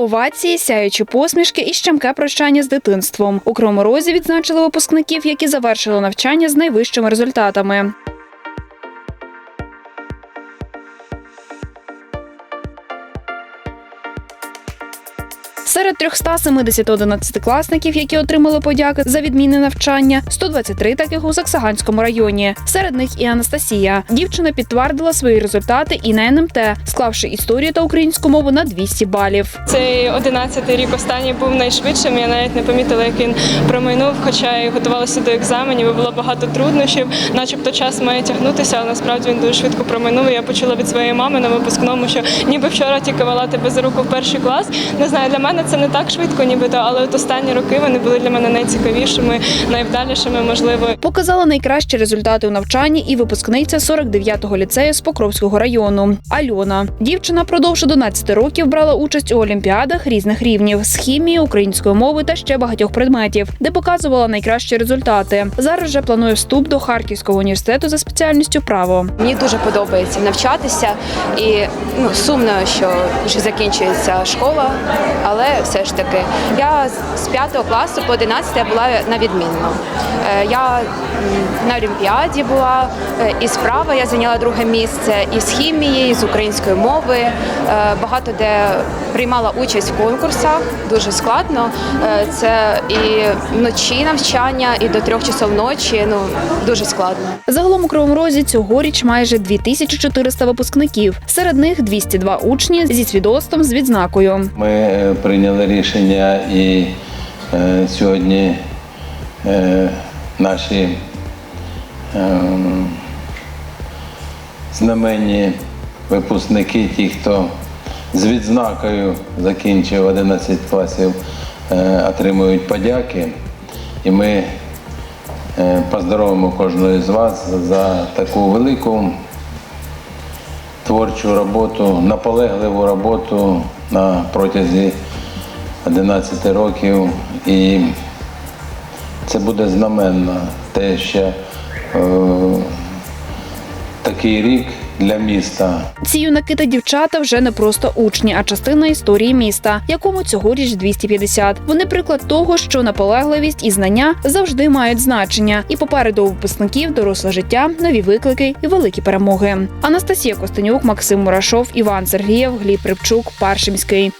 Овації, сяючі посмішки і щемке прощання з дитинством. У Кроморозі відзначили випускників, які завершили навчання з найвищими результатами. Серед 370 одинадцятикласників, які отримали подяки за відмінне навчання, 123 таких у Саксаганському районі. Серед них і Анастасія. Дівчина підтвердила свої результати і на НМТ, склавши історію та українську мову на 200 балів. Цей 11-й рік останній був найшвидшим. Я навіть не помітила, як він промайнув, хоча і готувалася до екзаменів. Було багато труднощів, начебто час має тягнутися, але насправді він дуже швидко промайнув. І Я почула від своєї мами на випускному, що ніби вчора тільки вела тебе за руку в перший клас. Не знаю, для мене це не так швидко, нібито, але от останні роки вони були для мене найцікавішими, найвдалішими, можливо. Показала найкращі результати у навчанні і випускниця 49-го ліцею з Покровського району. Альона. Дівчина продовж 11 років брала участь у олімпіадах різних рівнів з хімії, української мови та ще багатьох предметів, де показувала найкращі результати. Зараз же планує вступ до Харківського університету за спеціальністю право. Мені дуже подобається навчатися, і ну сумно, що вже закінчується школа, але все ж таки я з 5 класу по 11 я була на відмінно. Е, Я на Олімпіаді була, е, і справа я зайняла друге місце, і з хімії, і з української мови. Е, Багато де приймала участь в конкурсах, дуже складно. Це і вночі навчання, і до трьох часов ночі. Ну дуже складно. Загалом у Кривому Розі цьогоріч майже 2400 випускників. Серед них 202 учні зі свідоцтвом з відзнакою. Ми прийняли рішення і е, сьогодні е, наші е, знаменні випускники, ті, хто з відзнакою закінчив 11 класів, е, отримують подяки. І ми е, поздоровимо кожного з вас за таку велику творчу роботу, наполегливу роботу на протязі 11 років. І це буде знаменно те, що е, такий рік для міста. Ці юнаки та дівчата вже не просто учні, а частина історії міста, якому цьогоріч 250. Вони приклад того, що наполегливість і знання завжди мають значення. І попереду випускників доросле життя, нові виклики і великі перемоги. Анастасія Костенюк, Максим Мурашов, Іван Сергієв, Гліб Рибчук, Паршимський.